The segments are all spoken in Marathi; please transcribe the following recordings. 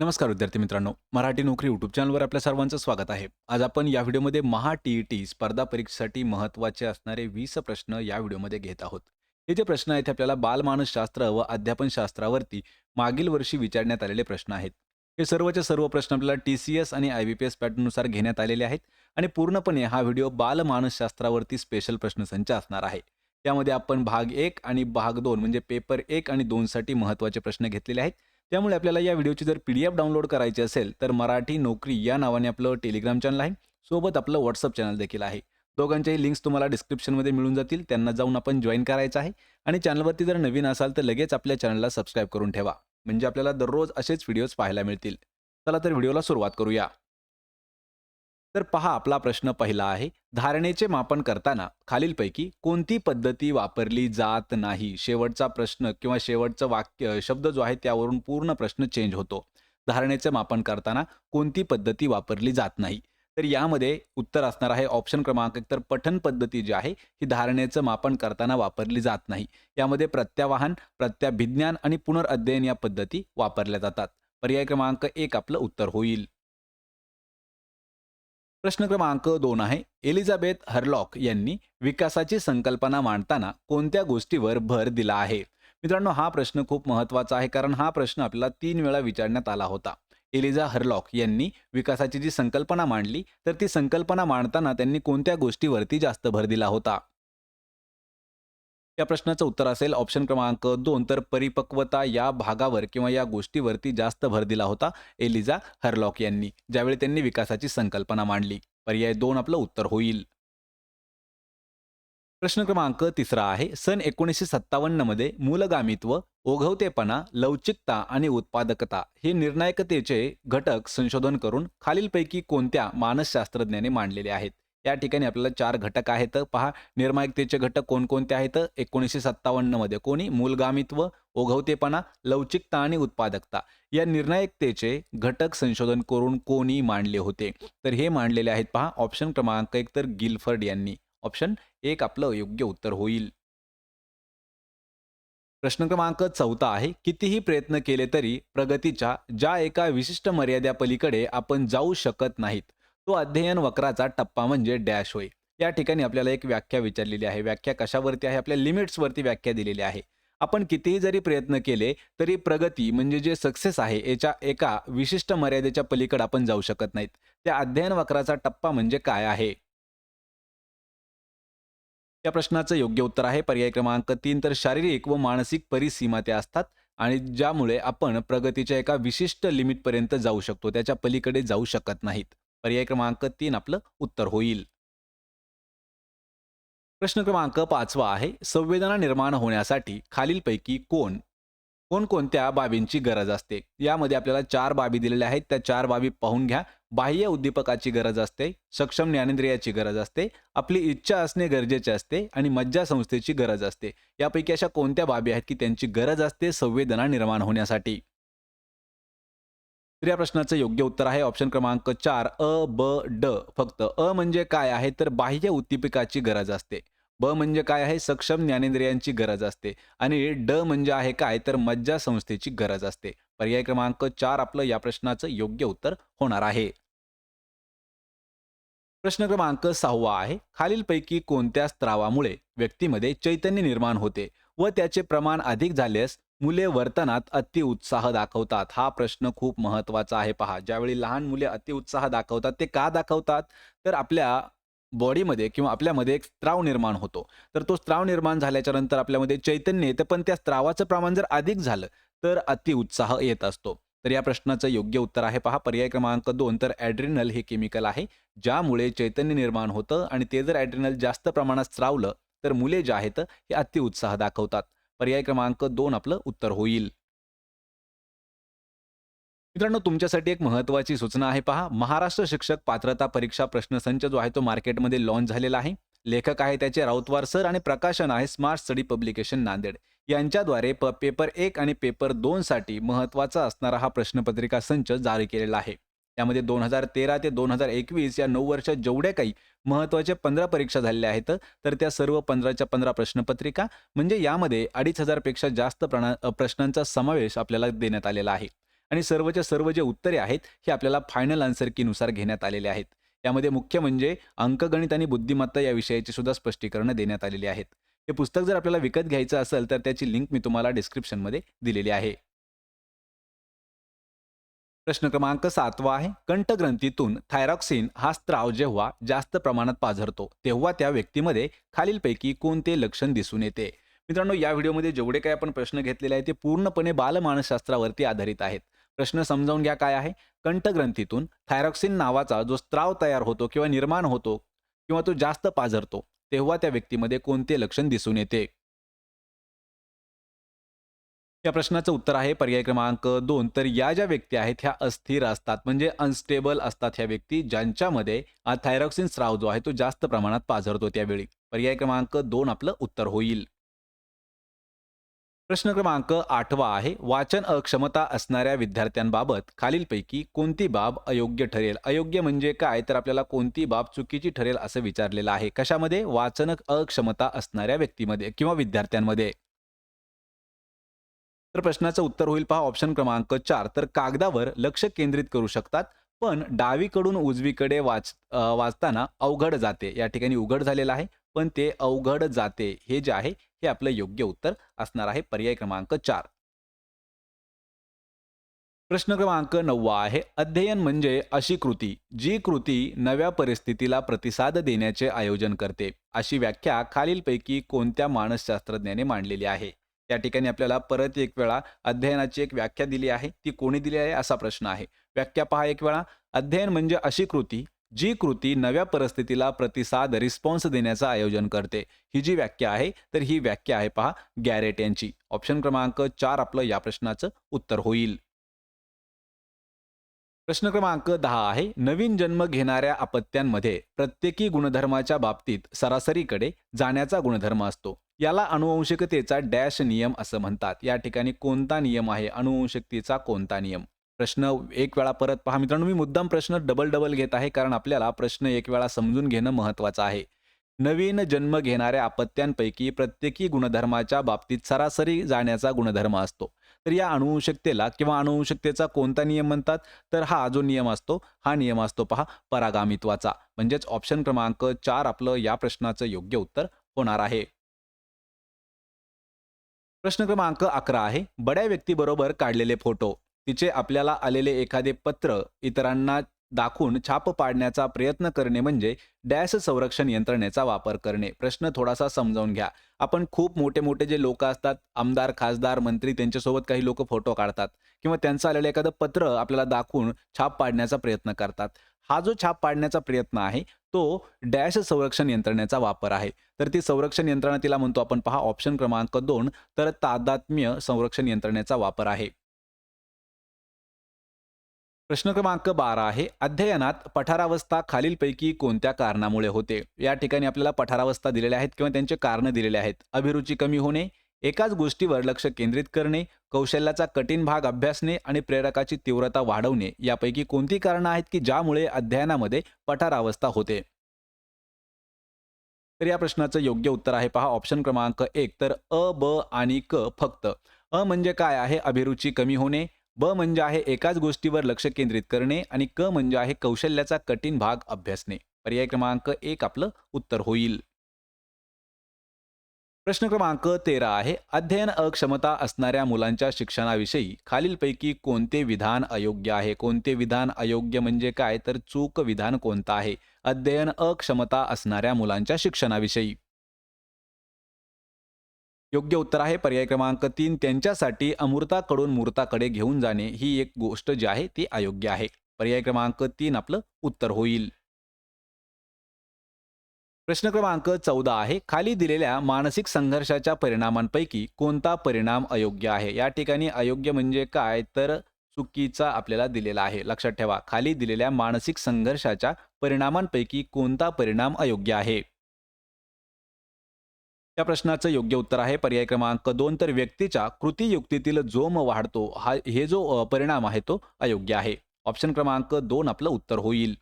नमस्कार विद्यार्थी मित्रांनो मराठी नोकरी यूट्यूब चॅनलवर आपल्या सर्वांचं स्वागत आहे. आज आपण या व्हिडिओमध्ये महा टी ई टी स्पर्धा परीक्षेसाठी महत्त्वाचे असणारे वीस प्रश्न या व्हिडिओमध्ये घेत आहोत. हे जे प्रश्न आहेत ते आपल्याला बालमानसशास्त्र व अध्यापनशास्त्रावरती मागील वर्षी विचारण्यात आलेले प्रश्न आहेत. हे सर्वचे सर्व प्रश्न आपल्याला टी सी एस आणि आय बी पी एस पॅटर्ननुसार घेण्यात आलेले आहेत आणि पूर्णपणे हा व्हिडिओ बालमानसशास्त्रावरती स्पेशल प्रश्नसंच असणार आहे. त्यामध्ये आपण भाग एक आणि भाग दोन म्हणजे पेपर एक आणि दोनसाठी महत्त्वाचे प्रश्न घेतलेले आहेत. त्यामुळे आपल्याला या व्हिडिओची जर पी डी एफ डाउनलोड करायची असेल तर मराठी नोकरी या नावाने आपलं टेलिग्राम चॅनल आहे. सोबत आपलं व्हॉट्सअप चॅनल देखील आहे. दोघांच्याही लिंक्स तुम्हाला डिस्क्रिप्शनमध्ये मिळून जातील. त्यांना जाऊन आपण जॉईन करायचं आहे. आणि चॅनलवरती जर नवीन असाल तर लगेच आपल्या चॅनलला सबस्क्राईब करून ठेवा. म्हणजे आपल्याला दररोज असेच व्हिडिओज पाहायला मिळतील. चला तर व्हिडिओला सुरुवात करूया. तर पहा आपला प्रश्न पहिला आहे. धारणेचे मापन करताना खालीलपैकी कोणती पद्धती वापरली जात नाही? शेवटचा प्रश्न किंवा शेवटचं वाक्य शब्द जो आहे त्यावरून पूर्ण प्रश्न चेंज होतो. धारणेचे मापन करताना कोणती पद्धती वापरली जात नाही? तर यामध्ये उत्तर असणार आहे ऑप्शन क्रमांक एक. तर पठन पद्धती जी आहे ही धारणेचं मापन करताना वापरली जात नाही. यामध्ये प्रत्यावाहन प्रत्याभिज्ञान आणि पुनरअध्ययन या पद्धती वापरल्या जातात. पर्याय क्रमांक एक आपलं उत्तर होईल. प्रश्न क्रमांक दोन आहे. एलिझाबेथ हरलॉक यांनी विकासाची संकल्पना मांडताना कोणत्या गोष्टीवर भर दिला आहे? मित्रांनो हा प्रश्न खूप महत्त्वाचा आहे कारण हा प्रश्न आपल्याला तीन वेळा विचारण्यात आला होता. एलिझा हरलॉक यांनी विकासाची जी संकल्पना मांडली तर ती संकल्पना मांडताना त्यांनी कोणत्या गोष्टीवरती जास्त भर दिला होता? या प्रश्नाचं उत्तर असेल. ऑप्शन क्रमांक दोन. तर परिपक्वता या भागावर किंवा या गोष्टीवरती जास्त भर दिला होता एलिझा हरलॉक यांनी. ज्यावेळी त्यांनी विकासाची संकल्पना मांडली. पर्याय दोन आपलं उत्तर होईल. प्रश्न क्रमांक तिसरा आहे. सन एकोणीसशे सत्तावन्नमध्ये मूलगामित्व ओघवतेपणा लवचिकता आणि उत्पादकता हे निर्णायकतेचे घटक संशोधन करून खालीलपैकी कोणत्या मानसशास्त्रज्ञाने मांडलेले आहेत? या ठिकाणी आपल्याला चार घटक आहेत. पहा निर्मायकतेचे घटक कोणकोणते आहेत? एकोणीसशे सत्तावन्नमध्ये कोणी? मूलगामित्व ओघवतेपणा लवचिकता आणि उत्पादकता. या निर्णायकतेचे घटक संशोधन करून कोणी मांडले होते? तर हे मांडलेले आहेत पहा ऑप्शन क्रमांक एक तर गिलफर्ड यांनी. ऑप्शन एक आपलं योग्य उत्तर होईल. प्रश्न क्रमांक चौथा आहे. कितीही प्रयत्न केले तरी प्रगतीच्या ज्या एका विशिष्ट मर्याद्यापलीकडे आपण जाऊ शकत नाहीत तो अध्ययन वक्राचा टप्पा म्हणजे डॅश होय. या ठिकाणी आपल्याला एक व्याख्या विचारलेली आहे. व्याख्या कशावरती आहे? आपल्या लिमिट्सवरती व्याख्या दिलेली आहे. आपण कितीही जरी प्रयत्न केले तरी प्रगती म्हणजे जे सक्सेस आहे याच्या एका विशिष्ट मर्यादेच्या पलीकडे आपण जाऊ शकत नाहीत. त्या अध्ययन वक्राचा टप्पा म्हणजे काय आहे? या प्रश्नाचं योग्य उत्तर आहे. पर्याय क्रमांक तीन तर शारीरिक व मानसिक परिसीमा त्या असतात आणि ज्यामुळे आपण प्रगतीच्या एका विशिष्ट लिमिटपर्यंत जाऊ शकतो. त्याच्या पलीकडे जाऊ शकत नाहीत. पर्याय क्रमांक तीन आपलं उत्तर होईल. प्रश्न क्रमांक पाचवा आहे संवेदना निर्माण होण्यासाठी खालीलपैकी कोण कोणकोणत्या बाबींची गरज असते? यामध्ये आपल्याला चार बाबी दिलेल्या आहेत त्या चार बाबी पाहून घ्या. बाह्य उद्दीपकाची गरज असते सक्षम ज्ञानेंद्रियाची गरज असते आपली इच्छा असणे गरजेचे असते आणि मज्जा संस्थेची गरज असते. यापैकी अशा कोणत्या बाबी आहेत की त्यांची गरज असते संवेदना निर्माण होण्यासाठी? तर या प्रश्नाचं योग्य उत्तर आहे. ऑप्शन क्रमांक चार अ ब ड. फक्त अ म्हणजे काय आहे? तर बाह्य उद्दीपिकाची गरज असते. ब म्हणजे काय आहे? सक्षम ज्ञानेंद्रियांची गरज असते. आणि ड म्हणजे आहे काय? तर मज्जा संस्थेची गरज असते. पर्याय क्रमांक चार आपलं या प्रश्नाचं योग्य उत्तर होणार आहे. प्रश्न क्रमांक सहावा आहे. खालीलपैकी कोणत्या स्त्रावामुळे व्यक्तीमध्ये चैतन्य निर्माण होते व त्याचे प्रमाण अधिक झाल्यास मुले वर्तनात अतिउत्साह दाखवतात. हा प्रश्न खूप महत्त्वाचा आहे पहा. ज्यावेळी लहान मुले अतिउत्साह दाखवतात ते का दाखवतात? तर आपल्या बॉडीमध्ये किंवा आपल्यामध्ये एक स्त्राव निर्माण होतो. तर तो स्त्राव निर्माण झाल्याच्यानंतर आपल्यामध्ये चैतन्य येतं. पण त्या स्त्रावाचं प्रमाण जर अधिक झालं तर अतिउत्साह येत असतो. तर या प्रश्नाचं योग्य उत्तर आहे पहा. पर्याय क्रमांक दोन तर ॲड्रिनल हे केमिकल आहे ज्यामुळे चैतन्य निर्माण होतं आणि ते जर ॲड्रिनल जास्त प्रमाणात स्त्रावलं तर मुले जे आहेत हे अतिउत्साह दाखवतात. पर्याय क्रमांक दोन आपलं उत्तर होईल. मित्रांनो तुमच्यासाठी एक महत्वाची सूचना आहे पहा. महाराष्ट्र शिक्षक पात्रता परीक्षा प्रश्नसंच जो आहे तो मार्केटमध्ये लॉन्च झालेला आहे. लेखक आहे त्याचे राऊतवार सर आणि प्रकाशन आहे स्मार्ट स्टडी पब्लिकेशन नांदेड. यांच्याद्वारे प पेपर एक आणि पेपर दोन साठी महत्त्वाचा असणारा हा प्रश्नपत्रिका संच जारी केलेला आहे. त्यामध्ये दोन हजार तेरा ते दोन हजार एकवीस या नऊ वर्षात जेवढ्या काही महत्त्वाच्या पंधरा परीक्षा झालेल्या आहेत तर त्या सर्व पंधराच्या पंधरा प्रश्नपत्रिका म्हणजे यामध्ये अडीच हजारपेक्षा जास्त प्रणा प्रश्नांचा समावेश आपल्याला देण्यात आलेला आहे. आणि सर्वच्या सर्व जे उत्तरे आहेत हे आपल्याला फायनल आन्सर कीनुसार घेण्यात आलेले आहेत. यामध्ये मुख्य म्हणजे अंकगणित आणि बुद्धिमत्ता या विषयाची सुद्धा स्पष्टीकरणं देण्यात आलेली आहेत. हे पुस्तक जर आपल्याला विकत घ्यायचं असेल तर त्याची लिंक मी तुम्हाला डिस्क्रिप्शनमध्ये दिलेली आहे. प्रश्न क्रमांक सातवा आहे. कंठग्रंथीतून थायरॉक्सिन हा स्त्राव जेव्हा जास्त प्रमाणात पाझरतो तेव्हा त्या व्यक्तीमध्ये खालीलपैकी कोणते लक्षण दिसून येते? मित्रांनो या व्हिडिओमध्ये जेवढे काही आपण प्रश्न घेतलेले आहेत ते पूर्णपणे बालमानसशास्त्रावरती आधारित आहेत. प्रश्न समजावून घ्या काय आहे? कंठग्रंथीतून थायरॉक्सिन नावाचा जो स्त्राव तयार होतो किंवा निर्माण होतो किंवा तो जास्त पाझरतो तेव्हा त्या व्यक्तीमध्ये कोणते लक्षण दिसून येते? या प्रश्नाचं उत्तर आहे पर्याय क्रमांक दोन. तर या ज्या व्यक्ती आहेत ह्या अस्थिर असतात म्हणजे अनस्टेबल असतात ह्या व्यक्ती ज्यांच्यामध्ये थायरॉक्सिन स्राव जो आहे तो जास्त प्रमाणात पाझरतो त्यावेळी. पर्याय क्रमांक दोन आपलं उत्तर होईल. प्रश्न क्रमांक आठवा आहे. वाचन अक्षमता असणाऱ्या विद्यार्थ्यांबाबत खालीलपैकी कोणती बाब अयोग्य ठरेल? अयोग्य म्हणजे काय? तर आपल्याला कोणती बाब चुकीची ठरेल असं विचारलेलं आहे. कशामध्ये? वाचन अक्षमता असणाऱ्या व्यक्तीमध्ये किंवा विद्यार्थ्यांमध्ये. तर प्रश्नाचं उत्तर होईल पहा ऑप्शन क्रमांक चार. तर कागदावर लक्ष केंद्रित करू शकतात पण डावीकडून उजवीकडे वाच वाचताना अवघड जाते. या ठिकाणी उघड झालेलं आहे पण ते अवघड जाते. हे जे आहे हे आपलं योग्य उत्तर असणार आहे. पर्याय क्रमांक चार. प्रश्न क्रमांक नववा आहे. अध्ययन म्हणजे अशी कृती जी कृती नव्या परिस्थितीला प्रतिसाद देण्याचे आयोजन करते. अशी व्याख्या खालीलपैकी कोणत्या मानसशास्त्रज्ञाने मांडलेली आहे? या ठिकाणी आपल्याला परत एक वेळा अध्ययनाची एक व्याख्या दिली आहे. ती कोणी दिली आहे? असा प्रश्न आहे. व्याख्या पहा एक वेळा. अध्ययन म्हणजे अशी कृती जी कृती नव्या परिस्थितीला प्रतिसाद रिस्पॉन्स देण्याचं आयोजन करते. ही जी व्याख्या आहे तर ही व्याख्या आहे पहा गॅरेट यांची. ऑप्शन क्रमांक चार आपलं या प्रश्नाचं उत्तर होईल. प्रश्न क्रमांक दहा आहे. नवीन जन्म घेणाऱ्या अपत्यांमध्ये प्रत्येकी गुणधर्माच्या बाबतीत सरासरीकडे जाण्याचा गुणधर्म असतो. याला अनुवंशिकतेचा डॅश नियम असं म्हणतात. या ठिकाणी कोणता नियम आहे? अनुवंशिकतेचा कोणता नियम? प्रश्न एक वेळा परत पहा. मित्रांनो मी मुद्दाम प्रश्न डबल डबल घेत आहे कारण आपल्याला प्रश्न एक वेळा समजून घेणं महत्वाचं आहे. नवीन जन्म घेणाऱ्या अपत्यांपैकी प्रत्येकी गुणधर्माच्या बाबतीत सरासरी जाण्याचा गुणधर्म असतो. तर या अणुवंशकतेला किंवा अणुवंशकतेचा कोणता नियम म्हणतात? तर हा जो नियम असतो हा नियम असतो पहा परागामित्वाचा. म्हणजेच ऑप्शन क्रमांक चार आपलं या प्रश्नाचं योग्य उत्तर होणार आहे. प्रश्न क्रमांक अकरा आहे. बड्या व्यक्तीबरोबर काढलेले फोटो. तिचे आपल्याला आलेले एखादे पत्र इतरांना दाखवून छाप पाडण्याचा प्रयत्न करणे म्हणजे डॅश संरक्षण यंत्रणेचा वापर करणे. प्रश्न थोडासा समजावून घ्या. आपण खूप मोठे मोठे जे लोक असतात आमदार खासदार मंत्री त्यांच्यासोबत काही लोक फोटो काढतात किंवा त्यांचं आलेलं एखादं पत्र आपल्याला दाखवून छाप पाडण्याचा प्रयत्न करतात. हा जो छाप पाडण्याचा प्रयत्न आहे तो डॅश संरक्षण यंत्रणेचा वापर आहे. तर ती संरक्षण यंत्रणा तिला म्हणतो आपण पहा ऑप्शन क्रमांक दोन तर तादात्म्य संरक्षण यंत्रणेचा वापर आहे. प्रश्न क्रमांक बारा आहे. अध्ययनात पठारावस्था खालीलपैकी कोणत्या कारणामुळे होते? या ठिकाणी आपल्याला पठारावस्था दिलेल्या आहेत किंवा त्यांचे कारणं दिलेले आहेत. अभिरुची कमी होणे एकाच गोष्टीवर लक्ष केंद्रित करणे कौशल्याचा कठीण भाग अभ्यासणे आणि प्रेरकाची तीव्रता वाढवणे यापैकी कोणती कारणं आहेत की ज्यामुळे अध्ययनामध्ये पठारावस्था होते? तर या प्रश्नाचं योग्य उत्तर आहे पहा. ऑप्शन क्रमांक एक. तर अ ब आणि क फक्त. अ म्हणजे काय आहे? अभिरुची कमी होणे ब म्हणजे आहे एकाच गोष्टीवर लक्ष केंद्रित करणे आणि क म्हणजे आहे कौशल्याचा कठीण भाग अभ्यासणे. पर्याय क्रमांक एक आपलं उत्तर होईल. प्रश्न क्रमांक तेरा आहे अध्ययन अक्षमता असणाऱ्या मुलांच्या शिक्षणाविषयी खालीलपैकी कोणते विधान अयोग्य आहे? कोणते विधान अयोग्य म्हणजे काय? तर चूक विधान कोणतं आहे? अध्ययन अक्षमता असणाऱ्या मुलांच्या शिक्षणाविषयी. योग्य उत्तर आहे. पर्याय क्रमांक तीन त्यांच्यासाठी अमृताकडून मूर्ताकडे घेऊन जाणे ही एक गोष्ट जी आहे ती अयोग्य आहे. पर्याय क्रमांक तीन आपलं उत्तर होईल. प्रश्न क्रमांक चौदा आहे. खाली दिलेल्या मानसिक संघर्षाच्या परिणामांपैकी कोणता परिणाम अयोग्य आहे? या ठिकाणी अयोग्य म्हणजे काय? तर चुकीचा आपल्याला दिलेला आहे. लक्षात ठेवा. खाली दिलेल्या मानसिक संघर्षाच्या परिणामांपैकी कोणता परिणाम अयोग्य आहे? या प्रश्नाचं योग्य उत्तर आहे. पर्याय क्रमांक दोन तर व्यक्तीच्या कृती युक्तीतील जोम वाढतो. हा हे जो परिणाम आहे तो अयोग्य आहे. ऑप्शन क्रमांक दोन आपलं उत्तर होईल.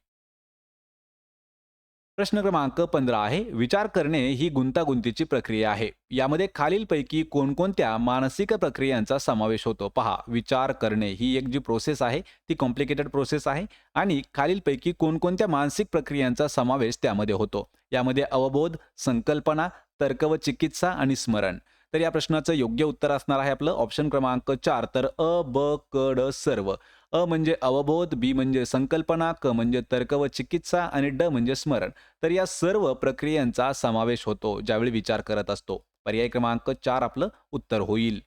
प्रश्न क्रमांक पंधरा आहे. विचार करणे ही गुंतागुंतीची प्रक्रिया आहे. यामध्ये खालीलपैकी कोणकोणत्या मानसिक प्रक्रियांचा समावेश होतो? पहा विचार करणे ही एक जी प्रोसेस आहे ती कॉम्प्लिकेटेड प्रोसेस आहे आणि खालीलपैकी कोणकोणत्या मानसिक प्रक्रियांचा समावेश त्यामध्ये होतो? यामध्ये अवबोध संकल्पना तर्क व चिकित्सा आणि स्मरण. तर या प्रश्नाचं योग्य उत्तर असणार आहे आपलं ऑप्शन क्रमांक चार. तर अ ब क ड सर्व. अ म्हणजे अवबोध बी म्हणजे संकल्पना क म्हणजे तर्क व चिकित्सा आणि ड म्हणजे स्मरण. तर या सर्व प्रक्रियांचा समावेश होतो ज्यावेळी विचार करत असतो. पर्याय क्रमांक चार आपलं उत्तर होईल.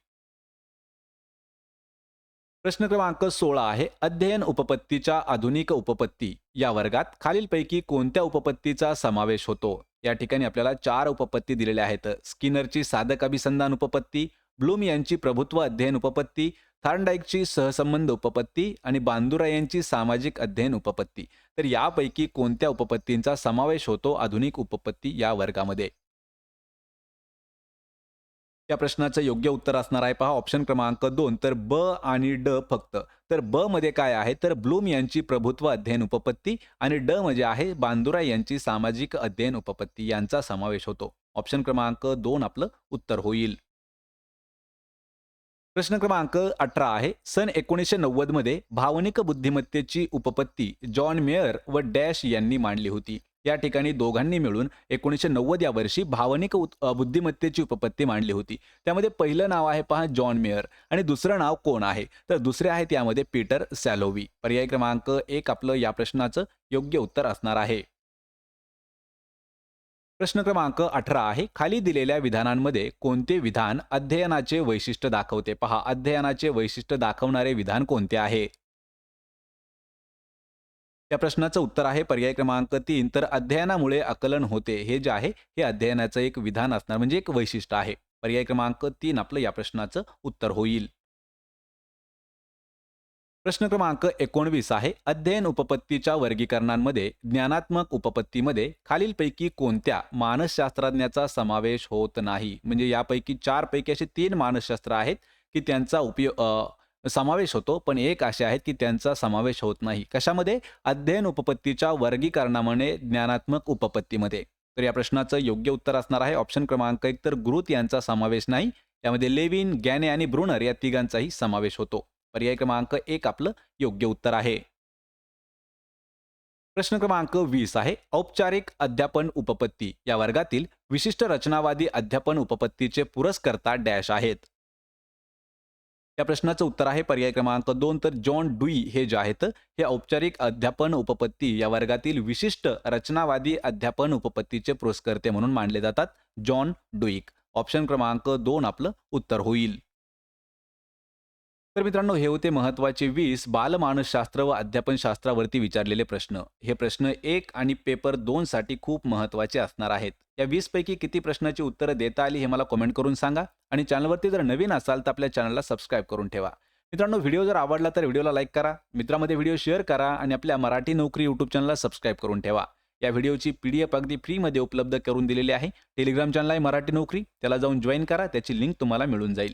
प्रश्न क्रमांक सोळा आहे अध्ययन उपपत्तीच्या आधुनिक उपपत्ती. या वर्गात खालीलपैकी कोणत्या उपपत्तीचा समावेश होतो? या ठिकाणी आपल्याला चार उपपत्ती दिलेल्या आहेत. स्किनरची साधक अभिसंधान उपपत्ती ब्लूम यांची प्रभुत्व अध्ययन उपपत्ती थार्नडाईकची सहसंबंध उपपत्ती आणि बांदुरा यांची सामाजिक अध्ययन उपपत्ती. तर यापैकी कोणत्या उपपत्तींचा समावेश होतो आधुनिक उपपत्ती या वर्गामध्ये? या प्रश्नाचं योग्य उत्तर असणार आहे. पहा ऑप्शन क्रमांक दोन तर ब आणि ड फक्त. तर ब मध्ये काय आहे? तर ब्लूम यांची प्रभुत्व अध्ययन उपपत्ती आणि ड मध्ये आहे बांदुरा यांची सामाजिक अध्ययन उपपत्ती. यांचा समावेश होतो. ऑप्शन क्रमांक दोन आपलं उत्तर होईल. प्रश्न क्रमांक अठरा आहे. सन एकोणीसशे नव्वदमध्ये भावनिक बुद्धिमत्तेची उपपत्ती जॉन मेयर व डॅश यांनी मांडली होती. या ठिकाणी दोघांनी मिळून एकोणीसशे नव्वद या वर्षी भावनिक बुद्धिमत्तेची उपपत्ती मांडली होती. त्यामध्ये पहिलं नाव आहे पहा जॉन मेयर आणि दुसरं नाव कोण आहे? तर दुसरे आहे त्यामध्ये पीटर सॅलोवी. पर्याय क्रमांक एक आपलं या प्रश्नाचं योग्य उत्तर असणार आहे. प्रश्न क्रमांक अठरा आहे. खाली दिलेल्या विधानांमध्ये कोणते विधान अध्ययनाचे वैशिष्ट्य दाखवते? पहा अध्ययनाचे वैशिष्ट्य दाखवणारे विधान कोणते आहे? या प्रश्नाचं उत्तर आहे पर्याय क्रमांक तीन. तर अध्ययनामुळे आकलन होते. हे जे आहे हे अध्ययनाचं एक विधान असणार म्हणजे एक वैशिष्ट्य आहे. पर्याय क्रमांक तीन आपलं या प्रश्नाचं उत्तर होईल. प्रश्न क्रमांक एकोणवीस आहे. अध्ययन उपपत्तीच्या वर्गीकरणांमध्ये ज्ञानात्मक उपपत्तीमध्ये खालीलपैकी कोणत्या मानसशास्त्रज्ञाचा समावेश होत नाही? म्हणजे यापैकी चार पैकी असे तीन मानसशास्त्र आहेत की त्यांचा उपयोग समावेश होतो पण एक असे आहेत की त्यांचा समावेश होत नाही. कशामध्ये? अध्ययन उपपत्तीच्या वर्गीकरणामुळे ज्ञानात्मक उपपत्तीमध्ये. तर या प्रश्नाचं योग्य उत्तर असणार आहे. ऑप्शन क्रमांक एक तर ग्रुत यांचा समावेश नाही. यामध्ये लेविन गॅने आणि ब्रुनर या तिघांचाही समावेश होतो. पर्याय क्रमांक एक आपलं योग्य उत्तर आहे. प्रश्न क्रमांक वीस आहे. औपचारिक अध्यापन उपपत्ती. या वर्गातील विशिष्ट रचनावादी अध्यापन उपपत्तीचे पुरस्कर्ता डॅश आहेत. या प्रश्नाचं उत्तर आहे पर्याय क्रमांक दोन. तर जॉन डुई हे जे आहेत हे औपचारिक अध्यापन उपपत्ती या वर्गातील विशिष्ट रचनावादी अध्यापन उपपत्तीचे पुरस्कर्ते म्हणून मानले जातात जॉन डुईक. ऑप्शन क्रमांक दोन आपलं उत्तर होईल. तर मित्रांनो हे होते महत्त्वाचे वीस बालमानसशास्त्र व अध्यापनशास्त्रावरती विचारलेले प्रश्न. हे प्रश्न एक आणि पेपर दोन साठी खूप महत्त्वाचे असणार आहेत. या वीस पैकी किती प्रश्नाची उत्तरं देता आली हे मला कमेंट करून सांगा आणि चॅनलवरती जर नवीन असाल तर आपल्या चॅनलला सबस्क्राईब करून ठेवा. मित्रांनो व्हिडिओ जर आवडला तर व्हिडिओला लाईक करा मित्रामध्ये व्हिडिओ शेअर करा आणि आपल्या मराठी नोकरी यूट्यूब चॅनलला सबस्क्राईब करून ठेवा. या व्हिडिओची पी डी एफ अगदी फ्रीमध्ये उपलब्ध करून दिलेली आहे. टेलिग्राम चॅनल आहे मराठी नोकरी त्याला जाऊन जॉईन करा त्याची लिंक तुम्हाला मिळून जाईल.